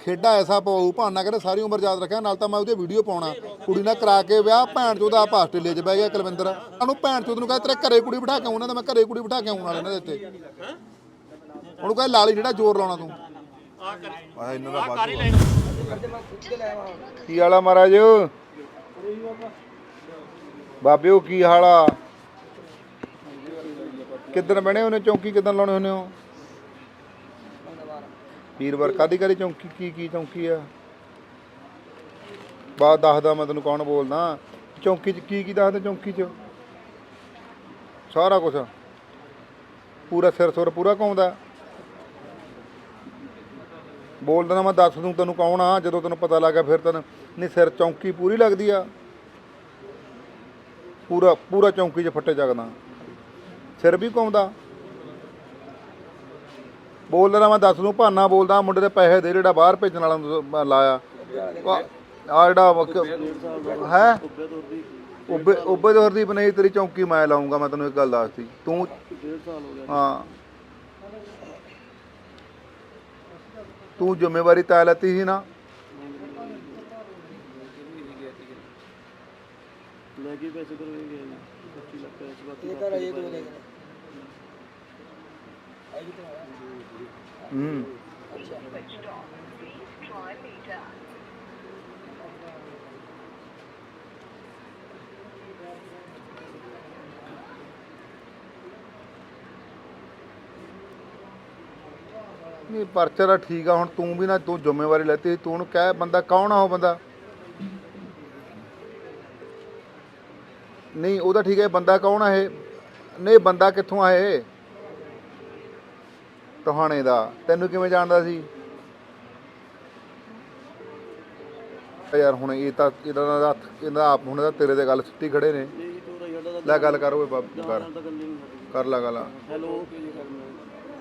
ਖੇਡਾ ਐਸਾ ਪਵਾਉ ਭਾਨਾ ਕਹਿੰਦੇ ਸਾਰੀ ਉਮਰ ਯਾਦ ਰੱਖਿਆ, ਨਾਲ ਤਾਂ ਮੈਂ ਉਹਦੀ ਵੀਡੀਓ ਪਾਉਣਾ। ਕੁੜੀ ਨਾਲ ਕਰਾ ਕੇ ਵਿਆਹ, ਭੈਣ ਚੋਦਾ ਆਪ ਆਸਟ੍ਰੇਲੀਆ 'ਚ ਬਹਿ ਗਿਆ ਕੁਲਵਿੰਦਰ। ਉਹਨੂੰ ਭੈਣ ਚੋਦ ਨੂੰ ਕਹਿੰਦਾ ਤੇਰੇ ਘਰੇ ਕੁੜੀ ਬਿਠਾ ਕੇ ਆਉਣਾ, ਤਾਂ ਮੈਂ ਘਰੇ ਕੁੜੀ ਬਿਠਾ ਕੇ ਆਉਣ ਵਾਲੇ ਇਹਨਾਂ ਦੇ ਉੱਤੇ ਉਹਨੂੰ ਕਹਿੰਦਾ ਲਾਲੀ ਜਿਹੜਾ ਜ਼ੋਰ ਲਾਉਣਾ ਤੂੰ। ਆ ਇਹਨਾਂ ਦਾ ਬਾਤ ਕੀ ਹਾਲਾ ਮਹਾਰਾਜ? ਬਾਬਿਓ, ਕੀ ਹਾਲਾ ਕਿੱਦਣ ਬਣੇ ਉਹਨੇ, ਚੌਂਕੀ ਕਿੱਦਣ ਲਾਉਣੇ ਹੁੰਦੇ ਹੋ? ਵੀਰਵਾਰ ਕਾਦੀ ਕਾਦੀ ਚੌਂਕੀ, ਕੀ ਕੀ ਚੌਂਕੀ ਆ? ਬਾਤ ਦੱਸਦਾ ਮੈਂ ਤੈਨੂੰ ਕੌਣ ਬੋਲਦਾ। ਚੌਂਕੀ ਚ ਕੀ ਕੀ ਦੱਸਦਾ ਚੌਂਕੀ ਚ? ਸਾਰਾ ਕੁਝ ਪੂਰਾ ਸਿਰ ਸੁਰ ਪੂਰਾ ਘੁੰਮਦਾ। ਬੋਲਦਾ ਨਾ ਮੈਂ ਦੱਸ ਦੂੰ ਤੈਨੂੰ ਕੌਣ ਆ, ਜਦੋਂ ਤੈਨੂੰ ਪਤਾ ਲੱਗਾ ਫਿਰ ਤੈਨੂੰ ਨਹੀਂ, ਸਿਰ ਚੌਂਕੀ ਪੂਰੀ ਲੱਗਦੀ ਆ। ਪੂਰਾ ਪੂਰਾ ਚੌਂਕੀ 'ਚ ਫੱਟੇ ਜਗਦਾ ਸਿਰ ਵੀ ਘੁੰਮਦਾ। ਬੋਲਦਾ ਨਾ ਮੈਂ ਦੱਸ ਦੂੰ ਭਾਨਾ ਬੋਲਦਾ ਮੁੰਡੇ ਦੇ ਪੈਸੇ ਦੇ ਜਿਹੜਾ ਬਾਹਰ ਭੇਜਣ ਵਾਲਾ ਨੂੰ ਮੈਂ ਲਾਇਆ। ਆ ਜਿਹੜਾ ਹੈ? ਉੱਬੇ ਉੱਬੇ ਦੇ ਹਰਦੀਪ ਨਹੀਂ ਤੇਰੀ ਚੌਂਕੀ ਮੈਂ ਲਾਉਂਗਾ ਮੈਂ ਤੈਨੂੰ ਇੱਕ ਗੱਲ ਦੱਸਦੀ ਤੂੰ ਹਾਂ। ਤੂੰ ਜ਼ਿੰਮੇਵਾਰੀ ਤਾਂ ਲੈਤੀ ਸੀ ਨਾ? ਲੈ ਕੇ ਪੈਸੇ ਕਰਵਾਏ ਗਏ ਨੇ। 25 ਲੱਖ ਇਸ ਵਾਰ ਇਹ ਤਾਂ ਇਹ ਦੋ ਲੈ ਗਏ ਹੂੰ। ਨਹੀਂ, ਪਰਚਾ ਦਾ ਠੀਕ ਆ, ਹੁਣ ਤੂੰ ਵੀ ਨਾ ਤੂੰ ਜ਼ਿੰਮੇਵਾਰੀ ਲੈਤੀ, ਤੂੰ ਉਹਨੂੰ ਕਹਿ ਬੰਦਾ ਕੌਣ ਆ ਉਹ ਬੰਦਾ? ਨਹੀਂ ਉਹਦਾ ਠੀਕ ਹੈ ਬੰਦਾ ਕੌਣ ਆ ਇਹ? ਨਹੀਂ, ਬੰਦਾ ਕਿੱਥੋਂ ਆ ਇਹ? ਟਹਾਣੇ ਦਾ। ਤੈਨੂੰ ਕਿਵੇਂ ਜਾਣਦਾ ਸੀ? ਯਾਰ ਹੁਣ ਇਹ ਤਾਂ ਇਹਦਾ ਤਾਂ ਹੱਥ ਇਹਦਾ ਆਪ ਹੁਣ ਤਾਂ ਤੇਰੇ ਤੇ ਗੱਲ ਸਿੱਟੀ ਖੜੇ ਨੇ। ਲੈ ਗੱਲ ਕਰ ਓਏ ਬਾਬ ਕਰ। ਕਰ ਲੈ ਗੱਲ। ਹੈਲੋ।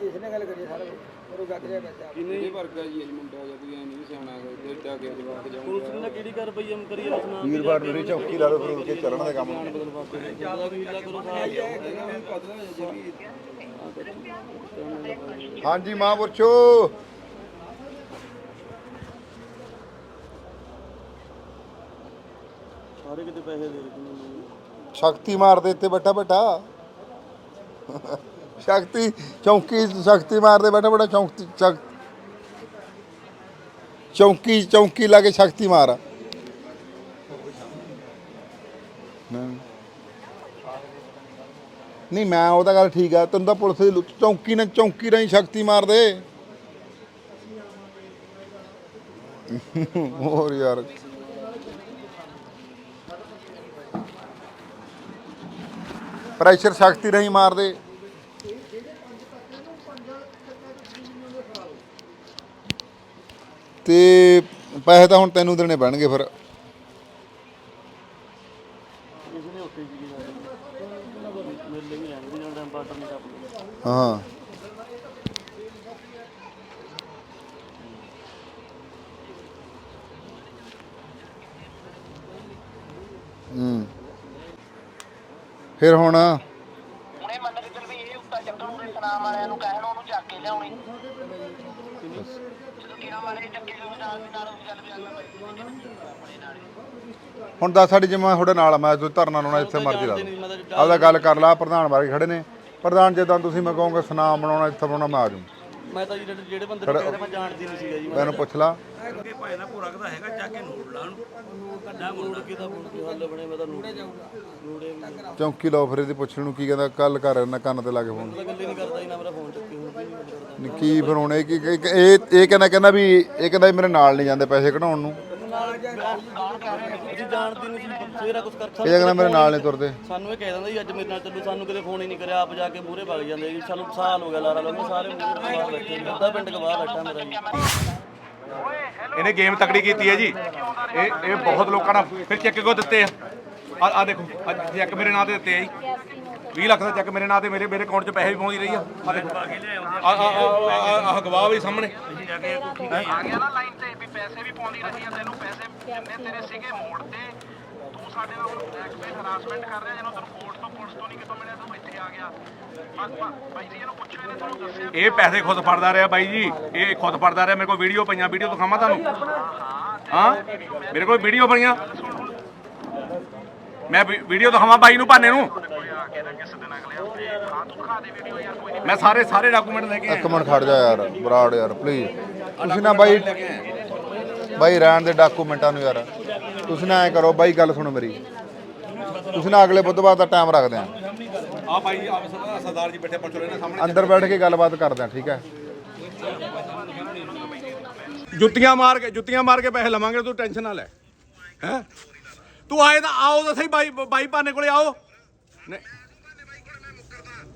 ਇਸ ਨੇ ਗੱਲ ਕਰੀ ਸਾਰਾ ਉਹ ਗੱਗ ਰਿਹਾ ਬੱਚਾ ਕਿੰਨੇ ਵਰਗਾ ਜੀ ਮੁੰਡਾ ਜਾਂ ਕੋਈ ਐ ਨਹੀਂ ਸਿਆਣਾ ਤੇ ਜਾ ਕੇ ਜਵਾਕ ਜਾਊਗਾ। ਪੁਲਿਸ ਨੇ ਕਿਹੜੀ ਕਾਰਵਾਈ ਅਮ ਕਰੀ ਰਸਨਾ ਵੀਰਵਾਰ ਚੌਕੀ ਲਾ ਲਓ ਫਿਰ ਦਾ ਕੰਮ ਹਿੱਲਾ ਕਰੋ ਸਾਰਾ ਹਾਂਜੀ ਮਾਂ ਪੁੱਛੋ। ਸਾਰੇ ਕਿਤੇ ਪੈਸੇ ਦੇ ਸ਼ਕਤੀ ਮਾਰਦੇ ਇੱਥੇ ਬੈਠਾ ਬੈਠਾ। ਸ਼ਕਤੀ ਚੌਂਕੀ ਸ਼ਕਤੀ ਮਾਰਦੇ ਬੈਠਾ ਬੈਠਾ ਚੌਂਕੀ ਚੌਕ- ਚੌਂਕੀ ਚੌਂਕੀ ਲਾ ਕੇ ਸ਼ਕਤੀ ਮਾਰ। ਨਹੀਂ, ਮੈਂ ਉਹ ਤਾਂ ਗੱਲ ਠੀਕ ਆ, ਤੈਨੂੰ ਤਾਂ ਪੁਲਿਸ ਦੀ ਲੁੱਟ- ਚੌਂਕੀ ਨੇ, ਚੌਂਕੀ ਰਾਹੀਂ ਸ਼ਕਤੀ ਮਾਰਦੇ ਹੋਰ ਯਾਰ। ਪ੍ਰੈਸ਼ਰ ਸ਼ਕਤੀ ਨਹੀਂ ਮਾਰਦੇ ਤੇ ਪੈਸੇ ਤਾਂ ਹੁਣ ਤੈਨੂੰ ਦੇਣੇ ਪੈਣਗੇ ਫਿਰ ਇਸ ਨੇ ਉੱਥੇ ਜੀ ਮੇਰੇ ਲਈ ਵੀ ਰਹਿਣ ਦੀ ਨਾਲ ਟਾਈਮ ਪਾਟਰ ਨਹੀਂ ਟੱਪ ਹਾਂ। ਹੂੰ। ਫਿਰ ਹੁਣ? ਹੁਣੇ ਮੰਨ ਕੇ ਚੱਲ ਵੀ ਇਹ ਉੱਤਾ ਚੱਕਣ ਉਹਦੇ ਸਨਾਮ ਵਾਲਿਆਂ ਨੂੰ ਕਹਿਣ ਉਹਨੂੰ ਚੱਕ ਕੇ ਲਿਆਉਣੀ। ਜਦੋਂ ਕਿਹਾ ਵਾਲੇ ਚੱਕੇ ਨੂੰ ਨਾਲ ਦੀ ਨਾਲ ਉਹ ਚੱਲ ਵੀ ਅਗਲਾ ਆਪਣੇ ਨਾਲ ਹੀ। ਹੁਣ ਦੱਸ ਸਾਡੀ ਜਿਵੇਂ ਤੁਹਾਡੇ ਨਾਲ ਆ, ਮੈਂ ਤੂੰ ਧਰਨਾ ਲਾਉਣਾ ਇੱਥੇ ਮਰਜ਼ੀ ਲਾ ਲਓ ਆਪਦਾ ਗੱਲ ਕਰ ਲਾ ਪ੍ਰਧਾਨ ਬਾਰੇ ਖੜੇ ਨੇ। ਪ੍ਰਧਾਨ ਜਿੱਦਾਂ ਤੁਸੀਂ ਮੈਂ ਕਹੋਗੇ ਸੁਨਾਮ ਬਣਾਉਣਾ ਇੱਥੇ ਬਣਾਉਣਾ ਮੈਂ ਆ ਜਾਊਂ। ਮੈਂ ਤਾਂ ਜੀ ਜਿਹੜੇ ਜਿਹੜੇ ਬੰਦੇ ਨੂੰ ਕਹਿੰਦਾ ਮੈਂ ਜਾਣਦੀ ਨਹੀਂ ਸੀਗਾ ਜੀ। ਮੈਨੂੰ ਪੁੱਛ ਲਾ। ਮੋੜ ਕੇ ਤਾਂ ਫੋਨ ਕੀ ਹੱਲ ਬਣੇ ਮੈਂ ਤਾਂ ਨੂੜੇ ਜਾਊਗਾ। ਨੂੜੇ ਮੈਂ ਚੌਂਕੀ ਲਾਓ ਫਿਰ ਇਹਦੀ ਪੁੱਛਣ ਨੂੰ ਕੀ ਕਹਿੰਦਾ ਕੱਲ ਕਰ ਇਹਨਾਂ ਕੰਨ ਤੇ ਲਾ ਕੇ ਫੋਨ। ਤਾਂ ਗੱਲ ਹੀ ਨਹੀਂ ਕਰਦਾ ਜੀ ਨਾ ਮੇਰਾ ਫੋਨ ਚੱਕੇ ਹੁਣ ਵੀ ਨਹੀਂ ਗੱਲ ਕਰਦਾ। ਨੀ ਕੀ ਫਿਰ ਹੁਣ ਇਹ ਕੀ ਇਹ ਇਹ ਇਹ ਕਹਿੰਦਾ ਕਹਿੰਦਾ ਵੀ ਇਹ ਕਹਿੰਦਾ ਵੀ ਮੇਰੇ ਨਾਲ ਨਹੀਂ ਜਾਂਦੇ ਪੈਸੇ ਕਢਾਉਣ ਨੂੰ। ਅਸੀਂ ਜਾਣਦੇ ਨਹੀਂ ਸੀ ਸਵੇਰਾ ਕੁਝ ਕਰ ਇਹ ਕਹਿੰਦਾ ਮੇਰੇ ਨਾਲ ਨਹੀਂ ਤੁਰਦੇ। ਸਾਨੂੰ ਇਹ ਕਹਿ ਦਿੰਦਾ ਜੀ ਅੱਜ ਮੇਰੇ ਨਾਲ ਚੱਲੂ ਸਾਨੂੰ ਕਦੇ ਫੋਨ ਹੀ ਨਹੀਂ ਕਰਿਆ ਆਪ ਜਾ ਕੇ ਮੂਹਰੇ ਵਗ ਜਾਂਦੇ ਜੀ। ਸਾਨੂੰ ਸਾਲ ਹੋ ਗਿਆ ਲਾਰਾ ਲੋਕ ਸਾਰੇ ਮੂਹਰੇ ਬੈਠੇ ਨੇ। ਅੱਧਾ ਪਿੰਡ ਗਵਾ ਬੈਠਾ ਮੇਰਾ ਜੀ। ਇਹਨੇ ਗੇਮ ਤਕੜੀ ਕੀਤੀ ਹੈ ਜੀ। ਇਹ ਇਹ ਬਹੁਤ ਲੋਕਾਂ ਨਾਲ ਫਿਰ ਚੈੱਕ ਕੋ ਦਿੱਤੇ ਆ? ਆ ਆ ਦੇਖੋ ਅੱਜ ਚੈੱਕ ਮੇਰੇ ਨਾਂ ਤੇ ਦਿੱਤੇ ਆ ਜੀ। 20 ਲੱਖ ਦਾ ਚੈੱਕ ਮੇਰੇ ਨਾਂ ਤੇ ਮੇਰੇ ਮੇਰੇ ਅਕਾਊਂਟ 'ਚ ਪੈਸੇ ਵੀ ਪਹੁੰਚ ਰਹੀ ਆ। ਆ ਦੇਖੋ। ਆ ਆ ਆ ਗਵਾਹ ਵੀ ਸਾਹਮਣੇ। ਪੈਸੇ ਵੀ ਪਾਉਂਦੀ ਰਹੀ ਆ ਤੈਨੂੰ ਪੈਸੇ ਜਿੰਨੇ ਤੇਰੇ ਸੀਗੇ ਮੋੜ ਤੇ। ਤੂੰ ਸਾਡੇ ਨਾਲ ਬਲੈਕਮੇਲ ਹਰਾਸਮੈਂਟ ਕਰ ਰਿਹਾ ਜਦੋਂ ਤੈਨੂੰ ਕੋਰਟ ਤੋਂ ਪੁਲਿਸ ਤੋਂ ਨਹੀਂ ਕਿਤੋਂ ਮਿਲਿਆ ਤੂੰ ਇੱਥੇ ਆ ਗਿਆ। ਬਸ ਬਾਈ ਜੀ ਇਹਨੂੰ ਪੁੱਛੋ ਇਹਨੇ ਤੁਹਾਨੂੰ ਦੱਸਿਆ ਇਹ ਪੈਸੇ ਖੁਦ ਫੜਦਾ ਰਿਹਾ ਬਾਈ ਜੀ। ਇਹ ਖੁਦ ਫੜਦਾ ਰਿਹਾ ਮੇਰੇ ਕੋਲ ਵੀਡੀਓ ਪਈਆਂ ਵੀਡੀਓ ਦਿਖਾਵਾਂ ਤੁਹਾਨੂੰ? ਹਾਂ ਮੇਰੇ ਕੋਲ ਵੀਡੀਓ ਪਈਆਂ। ਮੈਂ ਵੀਡੀਓ ਦਿਖਾਵਾਂ ਬਾਈ ਨੂੰ ਭਾਨੇ ਨੂੰ? ਆ ਕੇ ਨਾ ਕਿਸੇ ਦਿਨ ਅਗਲੇ ਹਫ਼ਤੇ ਹਾਂ ਤੂੰ ਖਾ ਦੇ ਵੀਡੀਓ ਯਾਰ ਕੋਈ ਨਹੀਂ। ਮੈਂ ਸਾਰੇ ਸਾਰੇ ਡਾਕੂਮੈਂਟ ਲੈ ਕੇ ਆਇਆ। ਇੱਕ ਮਿੰਟ ਖੜ ਜਾ ਯਾਰ ਬਰਾੜ ਯਾਰ ਪਲੀਜ਼ ਤੁਸੀਂ ਨਾ ਬਾਈ ਬਾਈ ਰਹਿਣ ਦੇ ਡਾਕੂਮੈਂਟਾਂ ਨੂੰ ਯਾਰ। ਤੁਸੀਂ ਨਾ ਐ ਕਰੋ ਬਾਈ ਗੱਲ ਸੁਣੋ ਮੇਰੀ। ਤੁਸੀਂ ਨਾ ਅਗਲੇ ਬੁੱਧਵਾਰ ਦਾ ਟਾਈਮ ਰੱਖਦੇ ਆ। ਆ ਬਾਈ ਆ ਸਰਦਾਰ ਜੀ ਬੈਠੇ ਪਹੁੰਚੋ ਰਹੇ ਸਾਹਮਣੇ। ਅੰਦਰ ਬੈਠ ਕੇ ਗੱਲਬਾਤ ਕਰਦੇ ਆ ਠੀਕ ਹੈ? ਜੁੱਤੀਆਂ ਮਾਰ ਕੇ ਜੁੱਤੀਆਂ ਮਾਰ ਕੇ ਪੈਸੇ ਲਵਾਂਗੇ ਤੂੰ ਟੈਨਸ਼ਨ ਨਾ ਲੈ। ਹੈ? ਤੂੰ ਆਏ ਤਾਂ ਆਓ ਤਾਂ ਸਹੀ ਬਾਈ ਬਾਈ ਭਾਨੇ ਕੋਲੇ ਆਓ।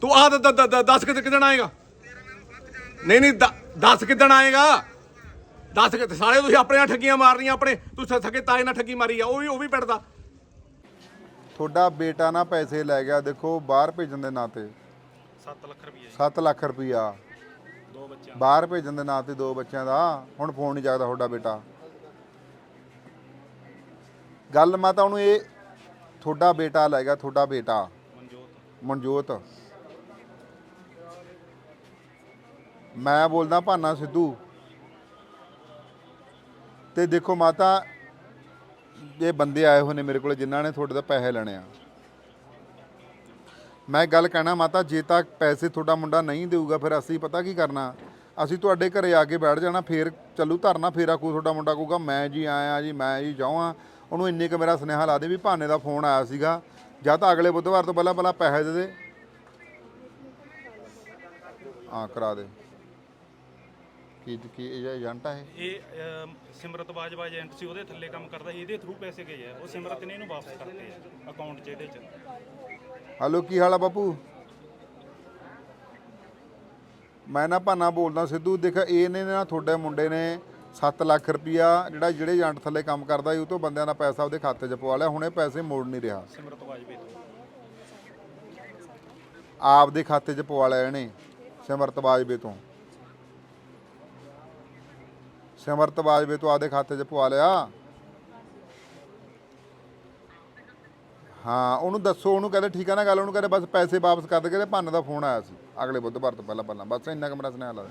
ਤੂੰ ਆ ਦੱਸ ਕਿਦਣ ਆਏਗਾ? ਨਹੀਂ ਨਹੀਂ ਦੱਸ ਕਿਦਣ ਆਏਗਾ? ਦੱਸ ਕਿ ਸਾਰੇ ਤੁਸੀਂ ਆਪਣੇ ਨਾਲ ਠੱਗੀਆਂ ਮਾਰਨੀਆਂ ਆਪਣੇ। ਤੂੰ ਸ- ਸਕੇ ਤਾਏ ਨਾਲ ਠੱਗੀ ਮਾਰੀ ਆ ਉਹ ਵੀ ਉਹ ਵੀ ਪਿੰਡਦਾ ਤੁਹਾਡਾ ਬੇਟਾ ਨਾ ਪੈਸੇ ਲੈ ਗਿਆ ਦੇਖੋ ਬਾਹਰ ਭੇਜਣ ਦੇ ਨਾਂ ਤੇ। 7 ਲੱਖ ਰੁਪਏ 7 ਲੱਖ ਰੁਪਈਆ। ਦੋ ਬੱਚਿਆਂ ਬਾਹਰ ਭੇਜਣ ਦੇ ਨਾਂ ਤੇ ਦੋ ਬੱਚਿਆਂ ਦਾ। ਹੁਣ ਫੋਨ ਨਹੀਂ ਚੱਕਦਾ ਤੁਹਾਡਾ ਬੇਟਾ। ਗੱਲ ਮੈਂ ਤਾਂ ਉਹਨੂੰ ਇਹ ਤੁਹਾਡਾ ਬੇਟਾ ਲੈ ਗਿਆ ਤੁਹਾਡਾ ਬੇਟਾ। ਮਨਜੋਤ। ਮਨਜੋਤ। ਮੈਂ ਬੋਲਦਾ ਭਾਨਾ ਸਿੱਧੂ। ਤੇ ਦੇਖੋ ਮਾਤਾ, ਇਹ ਬੰਦੇ ਆਏ ਹੋਏ ਨੇ ਮੇਰੇ ਕੋਲ ਜਿਨ੍ਹਾਂ ਨੇ ਤੁਹਾਡੇ ਤੋਂ ਪੈਸੇ ਲੈਣੇ ਆ। ਮੈਂ ਗੱਲ ਕਹਿਣਾ ਮਾਤਾ, ਜੇ ਤੱਕ ਪੈਸੇ ਤੁਹਾਡਾ ਮੁੰਡਾ ਨਹੀਂ ਦੇਊਗਾ, ਫਿਰ ਅਸੀਂ ਪਤਾ ਕੀ ਕਰਨਾ? ਅਸੀਂ ਤੁਹਾਡੇ ਘਰੇ ਆ ਕੇ ਬੈਠ ਜਾਣਾ, ਫੇਰ ਚੱਲੂ ਧਰਨਾ, ਫੇਰ ਆਕੂ ਤੁਹਾਡਾ ਮੁੰਡਾ ਕਹੂਗਾ, ਮੈਂ ਜੀ ਆਇਆ ਜੀ, ਮੈਂ ਜੀ ਜਾਵਾਂ ਉਹਨੂੰ ਇੰਨੇ ਕੁ ਮੇਰਾ ਸੁਨੇਹਾ ਲਾ ਦੇ ਵੀ ਭਾਨੇ ਦਾ ਫੋਨ ਆਇਆ ਸੀਗਾ। ਜਾਂ ਤਾਂ ਅਗਲੇ ਬੁੱਧਵਾਰ ਤੋਂ ਪਹਿਲਾਂ ਪਹਿਲਾਂ ਪੈਸੇ ਦੇ ਦੇ। ਹਾਂ, ਕਰਾ ਦੇ। ਕੀ ਕੀ ਇਹ ਏਜੰਟ ਆ ਇਹ? ਇਹ ਅਮ, ਸਿਮਰਤ ਬਾਜਵਾ ਏਜੰਟ ਸੀ ਉਹਦੇ ਥੱਲੇ ਕੰਮ ਕਰਦਾ ਸੀ ਇਹਦੇ ਥਰੂ ਪੈਸੇ ਗਏ ਆ। ਉਹ ਸਿਮਰਤ ਨੇ ਇਹਨੂੰ ਵਾਪਸ ਕਰਤੇ ਆ ਅਕਾਊਂਟ 'ਚ ਇਹਦੇ 'ਚ। ਹਲੋ ਕੀ ਹਾਲ ਆ ਬਾਪੂ? ਮੈਂ ਨਾ ਭਾਨਾ ਬੋਲਦਾ ਸਿੱਧੂ ਦੇਖ ਇਹਨੇ ਨਾ ਤੁਹਾਡੇ ਮੁੰਡੇ ਨੇ 7 ਲੱਖ ਰੁਪਇਆ ਜਿਹੜਾ ਜਿਹੜੇ ਏਜੰਟ ਥੱਲੇ ਕੰਮ ਕਰਦਾ ਸੀ ਉਹ ਤੋਂ ਬੰਦਿਆਂ ਦਾ ਪੈਸਾ ਉਹਦੇ ਖਾਤੇ 'ਚ ਪਵਾ ਲਿਆ ਹੁਣ ਇਹ ਪੈਸੇ ਮੋੜ ਨਹੀਂ ਰਿਹਾ। ਸਿਮਰਤ ਬਾਜਵੇ ਤੋਂ। ਆਪਦੇ ਖਾਤੇ 'ਚ ਪਵਾ ਲਿਆ ਇਹਨੇ ਸਿਮਰਤ ਬਾਜਵੇ ਤੋਂ। ਸਿਮਰਤ ਬਾਜਵੇ ਤੋਂ ਆਪਦੇ ਖਾਤੇ 'ਚ ਪਵਾ ਲਿਆ। ਹਾਂ, ਉਹਨੂੰ ਦੱਸੋ, ਉਹਨੂੰ ਕਹਿੰਦੇ ਠੀਕ ਆ ਨਾ ਗੱਲ, ਉਹਨੂੰ ਕਹਿੰਦੇ ਬਸ ਪੈਸੇ ਵਾਪਸ ਕਰ ਦੇ, ਕਹਿੰਦੇ ਭੰਨ ਦਾ ਫੋਨ ਆਇਆ ਸੀ। ਅਗਲੇ ਬੁੱਧਵਾਰ ਤੋਂ ਪਹਿਲਾਂ ਪਹਿਲਾਂ, ਬਸ ਇੰਨਾ ਕਮਰਾ ਸੁਨੇਹਾ ਲਾ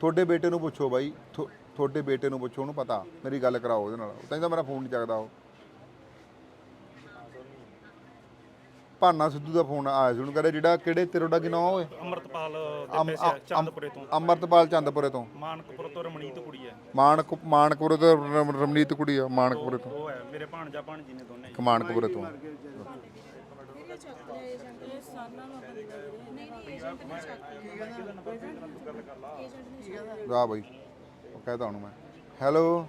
ਤੁਹਾਡੇ ਬੇਟੇ ਨੂੰ ਪੁੱਛੋ ਬਾਈ ਤੁਹਾਡੇ ਬੇਟੇ ਨੂੰ ਪੁੱਛੋ, ਉਹਨੂੰ ਪਤਾ, ਮੇਰੀ ਗੱਲ ਕਰਾਓ ਉਹਦੇ ਨਾਲ। ਉਹ ਕਹਿੰਦਾ ਮੇਰਾ ਫੋਨ ਨਹੀਂ ਚੱਕਦਾ ਉਹ। ਭਾਨਾ ਸਿੱਧੂ ਦਾ ਫੋਨ ਆਇਆ ਸੀ ਉਹਨੂੰ ਕਹਿੰਦਾ ਜਿਹੜਾ ਕਿਹੜੇ ਤੇਰੋਂ ਕੀ ਨਾਮ ਓਏ? ਅਮਰਤਪਾਲ ਅਮ- ਦੇ ਪੈਸੇ ਚੰਦਪੁਰੇ ਤੋਂ। ਅਮਰਤਪਾਲ ਚੰਦਪੁਰੇ ਤੋਂ। ਮਾਨਕਪੁਰ ਤੋਂ ਰਮਣੀਤ ਕੁੜੀ ਹੈ ਮਾਨਕ ਮਾਨਕਪੁਰੇ ਤੋਂ ਰਮ- ਰਮਨੀਤ ਕੁੜੀ ਆ ਮਾਨਕਪੁਰੇ ਤੋਂ। ਉਹ ਹੈ ਮੇਰੇ ਭਾਣਜਾ ਭਾਣਜੀ ਨੇ ਦੋਨੇ ਜੀ। ਮਾਨਕਪੁਰੇ ਤੋਂ। ਆ ਬਾਈ ਉਹ ਕਹਿਦਾ ਉਹਨੂੰ ਮੈਂ। ਹੈਲੋ